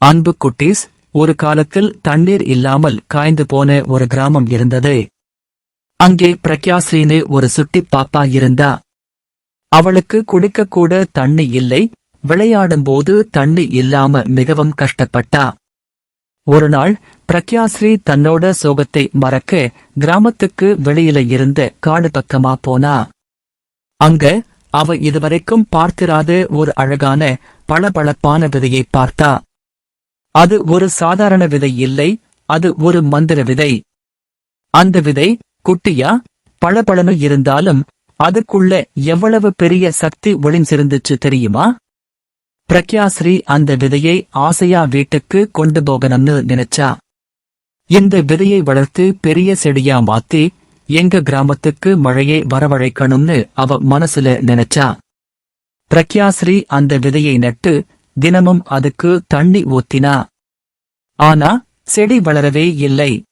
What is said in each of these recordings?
அன்பு குட்டீஸ் ஒரு காலத்தில் தண்ணீர் இல்லாமல் காய்ந்து போன ஒரு கிராமம் இருந்தது. அங்கே பிரக்யாஸ்ரீனு ஒரு சுட்டி பாப்பா இருந்தா. அவளுக்கு குடிக்க கூட தண்ணி இல்லை விளையாடும்போது தண்ணி இல்லாம மிகவும் கஷ்டப்பட்டா. ஒரு நாள் பிரக்யாஸ்ரீ தன்னோட சோகத்தை மறக்க கிராமத்துக்கு வெளியில இருந்த காடு பக்கமா போனா. அங்க அவ இதுவரைக்கும் பார்த்திராத ஒரு அழகான பளபளப்பான விதையை பார்த்தா. அது ஒரு சாதாரண விதை இல்லை அது ஒரு மந்திர விதை. அந்த விதை குட்டியா பளபளனு இருந்தாலும் அதுக்குள்ள எவ்வளவு பெரிய சக்தி ஒளிஞ்சிருந்துச்சு தெரியுமா? பிரக்யாஸ்ரீ அந்த விதையை ஆசையா வீட்டுக்கு கொண்டு போகணும்னு நினைச்சா. இந்த விதையை வளர்த்து பெரிய செடியா மாத்தி எங்க கிராமத்துக்கு மழையை வரவழைக்கணும்னு அவ மனசுல நினைச்சா. பிரக்யாஸ்ரீ அந்த விதையை நட்டு தினமும் அதுக்கு தண்ணி ஊத்தினா. ஆனா செடி வளரவே இல்லை.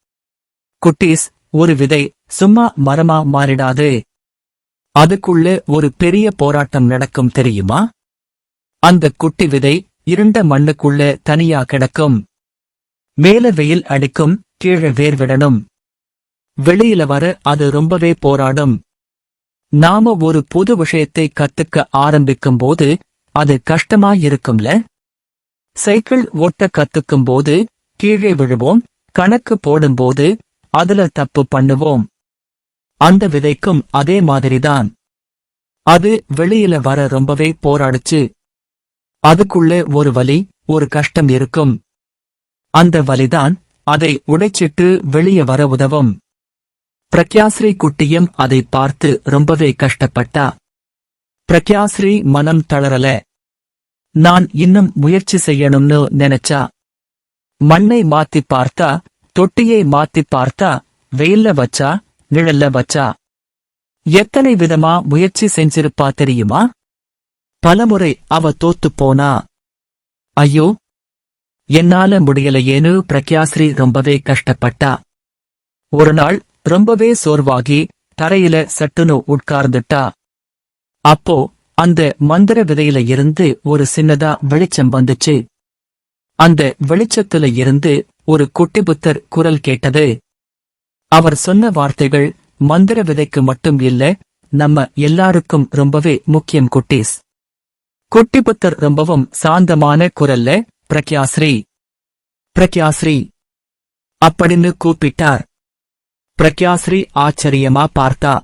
குட்டீஸ் ஒரு விதை சும்மா மரமா மாறிடாது. அதுக்குள்ள ஒரு பெரிய போராட்டம் நடக்கும் தெரியுமா? அந்த குட்டி விதை இருண்ட மண்ணுக்குள்ள தனியா கிடக்கும். மேல வெயில் அடிக்கும் கீழே வேர் விடணும். வெளியில வர அது ரொம்பவே போராடும். நாம ஒரு புது விஷயத்தை கத்துக்க ஆரம்பிக்கும் போது அது கஷ்டமாயிருக்கும்ல? சைக்கிள் ஓட்ட கத்துக்கும் போது கீழே விழுவோம் கணக்கு போடும்போது அதுல தப்பு பண்ணுவோம். அந்த விதைக்கும் அதே மாதிரிதான். அது வெளியில வர ரொம்பவே போராடுச்சு. அதுக்குள்ளே ஒரு வலி ஒரு கஷ்டம் இருக்கும். அந்த வலிதான் அதை உடைச்சிட்டு வெளியே வர உதவும். பிரக்யாஸ்ரீ குட்டியும் அதை பார்த்து ரொம்பவே கஷ்டப்பட்டா. பிரக்யாஸ்ரீ மனம் தளரல. நான் இன்னும் முயற்சி செய்யணும்னு நினைச்சா? மண்ணை மாத்தி பார்த்தா தொட்டியை மாத்தி பார்த்தா வெயில்ல வச்சா நிழல்ல வச்சா? எத்தனை விதமா முயற்சி செஞ்சிருப்பா தெரியுமா? பலமுறை அவ தோத்துப் போனா? ஐயோ! என்னால முடியலையேனு பிரக்யாஸ்ரீ ரொம்பவே கஷ்டப்பட்டா. ஒரு நாள் ரொம்பவே சோர்வாகி தரையில சட்டுன்னு உட்கார்ந்துட்டா. அப்போ அந்த மந்திர விதையில இருந்து ஒரு சின்னதா வெளிச்சம் வந்துச்சு. அந்த வெளிச்சத்துல இருந்து ஒரு குட்டி புத்தர் குரல் கேட்டது. அவர் சொன்ன வார்த்தைகள் மந்திர விதைக்கு மட்டும் இல்ல நம்ம எல்லாருக்கும் ரொம்பவே முக்கியம் குட்டீஸ். குட்டி புத்தர் ரொம்பவும் சாந்தமான குரல்ல பிரக்யாஸ்ரீ பிரக்யாஸ்ரீ அப்படின்னு கூப்பிட்டார். பிரக்யாஸ்ரீ ஆச்சரியமா பார்த்தா.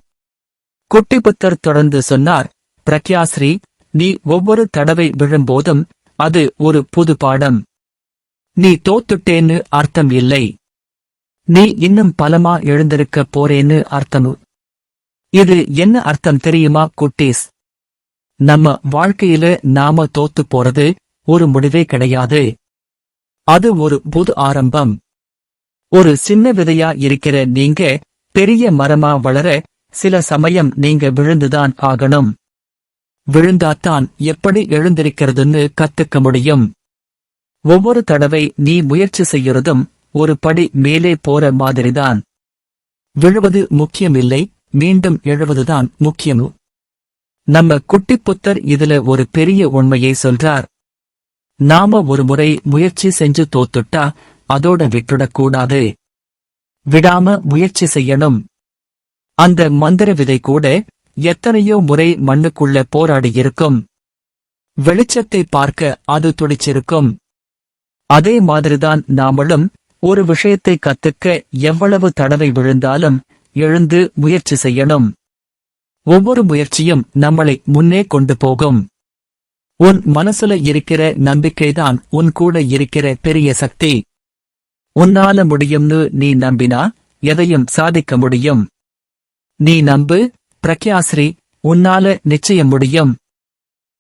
குட்டி புத்தர் தொடர்ந்து சொன்னார் பிரக்யாஸ்ரீ நீ ஒவ்வொரு தடவை விழும்போதும் அது ஒரு புது பாடம். நீ தோத்துட்டேன்னு அர்த்தம் இல்லை. நீ இன்னும் பலமா எழுந்திருக்க போறேன்னு அர்த்தம். இது என்ன அர்த்தம் தெரியுமா குட்டீஸ்? நம்ம வாழ்க்கையில நாம தோத்து போறது ஒரு முடிவே கிடையாது. அது ஒரு புது ஆரம்பம். ஒரு சின்ன விதையா இருக்கிற நீங்க பெரிய மரமா வளர சில சமயம் நீங்க விழுந்துதான் ஆகணும். விழுந்தாத்தான் எப்படி எழுந்திருக்கிறதுன்னு கத்துக்க முடியும்? ஒவ்வொரு தடவை நீ முயற்சி செய்யறதும் ஒரு படி மேலே போற மாதிரிதான். விழுவது முக்கியமில்லை மீண்டும் எழுவதுதான் முக்கியம். நம்ம குட்டி புத்தர் இதுல ஒரு பெரிய உண்மையை சொல்றார். நாம ஒரு முறை முயற்சி செஞ்சு தோத்துட்டா அதோட விட்டுடக்கூடாது விடாம முயற்சி செய்யணும். அந்த மந்திர விதை கூட எத்தனையோ முறை மண்ணுக்குள்ள போராடி இருக்கும். வெளிச்சத்தை பார்க்க அது துடிச்சிருக்கும். அதே மாதிரிதான் நாமளும் ஒரு விஷயத்தை கத்துக்க எவ்வளவு தடவை விழுந்தாலும் எழுந்து முயற்சி செய்யணும். ஒவ்வொரு முயற்சியும் நம்மளை முன்னே கொண்டு போகும். உன் மனசுல இருக்கிற நம்பிக்கைதான் உன் கூட இருக்கிற பெரிய சக்தி. உன்னால முடியும்னு நீ நம்பினா எதையும் சாதிக்க முடியும். நீ நம்பு பிரக்யாஸ்ரீ உன்னால நிச்சயம் முடியும்.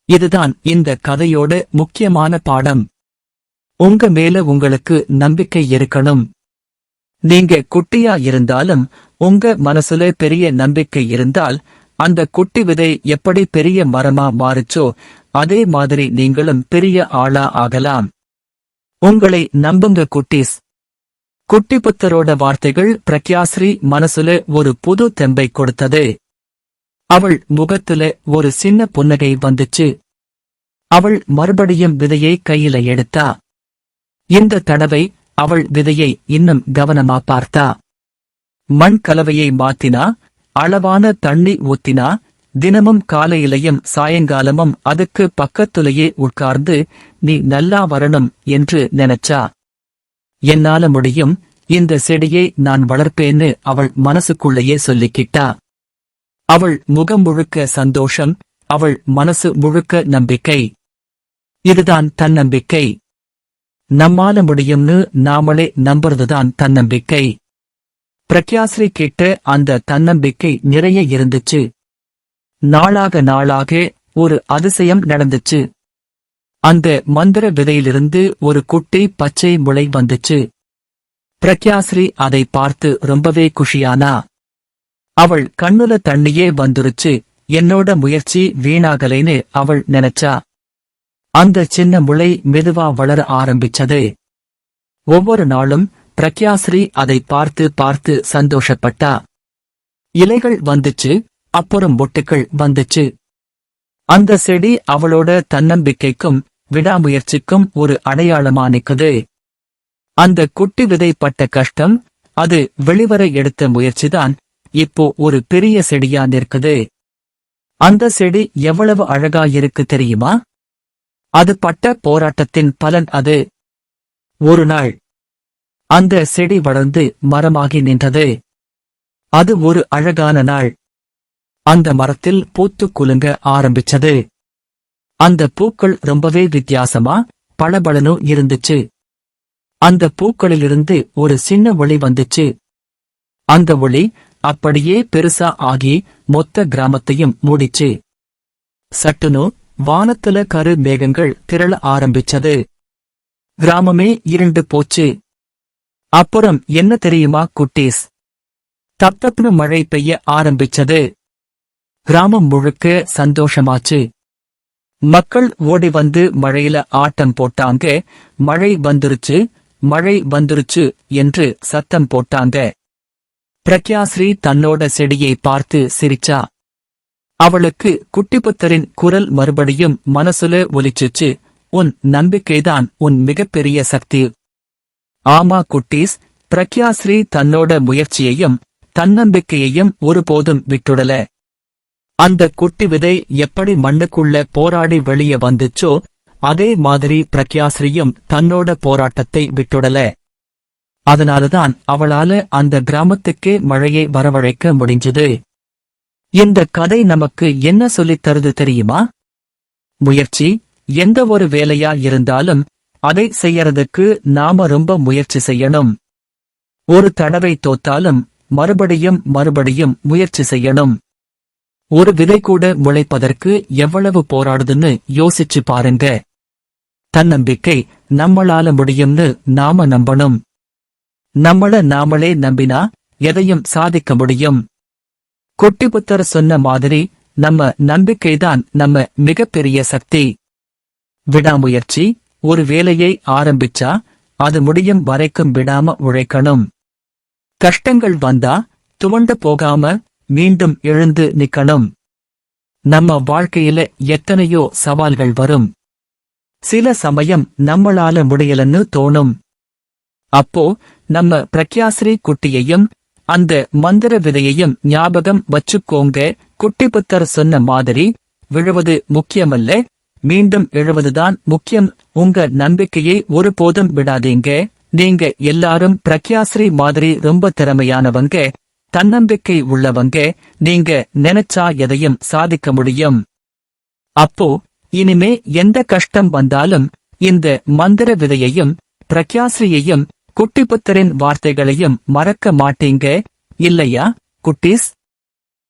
இதுதான் இந்த கதையோட முக்கியமான பாடம். உங்க மேல உங்களுக்கு நம்பிக்கை இருக்கணும். நீங்க குட்டியா இருந்தாலும் உங்க மனசுல பெரிய நம்பிக்கை இருந்தால் அந்த குட்டி விதை எப்படி பெரிய மரமா மாறுச்சோ அதே மாதிரி நீங்களும் பெரிய ஆளா ஆகலாம். உங்களை நம்புங்க குட்டீஸ். குட்டி புத்தரோட வார்த்தைகள் பிரக்யாஸ்ரீ மனசுல ஒரு புது தெம்பை கொடுத்தது. அவள் முகத்துல ஒரு சின்ன புன்னகை வந்துச்சு. அவள் மறுபடியும் விதையை கையில எடுத்தா. இந்த தடவை அவள் விதையை இன்னும் கவனமா பார்த்தா. மண் கலவையை மாத்தினா அளவான தண்ணி ஊத்தினா தினமும் காலையிலையும் சாயங்காலமும் அதுக்கு பக்கத்துலேயே உட்கார்ந்து நீ நல்லா வரணும் என்று நினைச்சா. என்னால முடியும் இந்த செடியை நான் வளர்ப்பேன்னு அவள் மனசுக்குள்ளேயே சொல்லிக்கிட்டா. அவள் முகம் முழுக்க சந்தோஷம் அவள் மனசு முழுக்க நம்பிக்கை. இதுதான் தன்னம்பிக்கை. நம்மால முடியும்னு நாமளே நம்புறதுதான் தன்னம்பிக்கை. பிரக்யாஸ்ரீ கிட்ட அந்த தன்னம்பிக்கை நிறைய இருந்துச்சு. நாளாக நாளாக ஒரு அதிசயம் நடந்துச்சு. அந்த மந்திர விதையிலிருந்து ஒரு குட்டி பச்சை முளை வந்துச்சு. பிரக்யாஸ்ரீ அதை பார்த்து ரொம்பவே குஷியானா. அவள் கண்ணுல தண்ணியே வந்துருச்சு. என்னோட முயற்சி வீணாகலைன்னு அவள் நினைச்சா. அந்த சின்ன முளை மெதுவா வளர ஆரம்பிச்சது. ஒவ்வொரு நாளும் பிரக்யாஸ்ரீ அதை பார்த்து பார்த்து சந்தோஷப்பட்டா. இலைகள் வந்துச்சு அப்புறம் மொட்டுக்கள் வந்துச்சு. அந்த செடி அவளோட தன்னம்பிக்கைக்கும் விடாமுயற்சிக்கும் ஒரு அடையாளமா நிக்குது. அந்த குட்டி விதைப்பட்ட கஷ்டம் அது வெளிவர எடுத்த முயற்சிதான் இப்போ ஒரு பெரிய செடியா நிற்குது. அந்த செடி எவ்வளவு அழகா இருக்கு தெரியுமா? அது பட்ட போராட்டத்தின் பலன் அது. ஒரு நாள் அந்த செடி வளர்ந்து மரமாகி நின்றது. அது ஒரு அழகான நாள். அந்த மரத்தில் பூத்து குலுங்க ஆரம்பிச்சது. அந்த பூக்கள் ரொம்பவே வித்தியாசமா பளபளனு இருந்துச்சு. அந்த பூக்களிலிருந்து ஒரு சின்ன ஒளி வந்துச்சு. அந்த ஒளி அப்படியே பெருசா ஆகி மொத்த கிராமத்தையும் மூடிச்சு. சட்டுனு வானத்துல கரு மேகங்கள் திரள ஆரம்பிச்சது. கிராமமே இருண்டு போச்சு. அப்புறம் என்ன தெரியுமா குட்டீஸ்? தப்தப்னு மழை பெய்ய ஆரம்பிச்சது. கிராமம் முழுக்க சந்தோஷமாச்சு. மக்கள் ஓடி வந்து மழையில ஆட்டம் போட்டாங்க. மழை வந்துருச்சு மழை வந்துருச்சு என்று சத்தம் போட்டாங்க. பிரக்யாஸ்ரீ தன்னோட செடியை பார்த்து சிரிச்சா. அவளுக்கு குட்டிபுத்தரின் குரல் மறுபடியும் மனசுல ஒலிச்சுச்சு. உன் நம்பிக்கைதான் உன் மிகப்பெரிய சக்தி. ஆமா குட்டீஸ் பிரக்யாஸ்ரீ தன்னோட முயற்சியையும் தன்னம்பிக்கையையும் ஒருபோதும் விட்டுடல. அந்த குட்டி விதை எப்படி மண்ணுக்குள்ள போராடி வெளியே வந்துச்சோ அதே மாதிரி பிரக்யாஸ்ரீயும் தன்னோட போராட்டத்தை விட்டுடல. அதனாலதான் அவளால அந்த கிராமத்துக்கே மழையை வரவழைக்க முடிஞ்சது. இந்த கதை நமக்கு என்ன சொல்லித் தருது தெரியுமா? முயற்சி எந்த ஒரு வேலையா இருந்தாலும் அதை செய்யறதுக்கு நாம ரொம்ப முயற்சி செய்யணும். ஒரு தடவை தோத்தாலும் மறுபடியும் மறுபடியும் முயற்சி செய்யணும். ஒரு விதை கூட முளைப்பதற்கு எவ்வளவு போராடுதுன்னு யோசிச்சு பாருங்க. தன்னம்பிக்கை நம்மளால முடியும்னு நாம நம்பணும். நம்மள நாமளே நம்பினா எதையும் சாதிக்க முடியும். குட்டிபுத்தர் சொன்ன மாதிரி நம்ம நம்பிக்கைதான் நம்ம மிகப்பெரிய சக்தி. விடாமுயற்சி ஒரு வேலையை ஆரம்பிச்சா அது முடியும் வரைக்கும் விடாம உழைக்கணும். கஷ்டங்கள் வந்தா துவண்டு போகாம மீண்டும் எழுந்து நிக்கணும். நம்ம வாழ்க்கையில எத்தனையோ சவால்கள் வரும். சில சமயம் நம்மளால முடியலன்னு தோணும். அப்போ நம்ம பிரக்யாஸ்ரீ குட்டியையும் அந்த மந்திர விதையையும் ஞாபகம் வச்சுக்கோங்க. குட்டி புத்தர் சொன்ன மாதிரி விழுவது முக்கியமல்ல. மீண்டும் எழுவதுதான் முக்கியம். உங்க நம்பிக்கையை ஒருபோதும் விடாதீங்க. நீங்க எல்லாரும் பிரக்யாஸ்ரீ மாதிரி ரொம்ப திறமையானவங்க தன்னம்பிக்கை உள்ளவங்க. நீங்க நினைச்சா எதையும் சாதிக்க முடியும். அப்போ இனிமே எந்த கஷ்டம் வந்தாலும் இந்த மந்திர விதையையும் பிரக்யாஸ்ரீயையும் குட்டிபுத்தரின் வார்த்தைகளையும் மறக்க மாட்டீங்க இல்லையா குட்டீஸ்?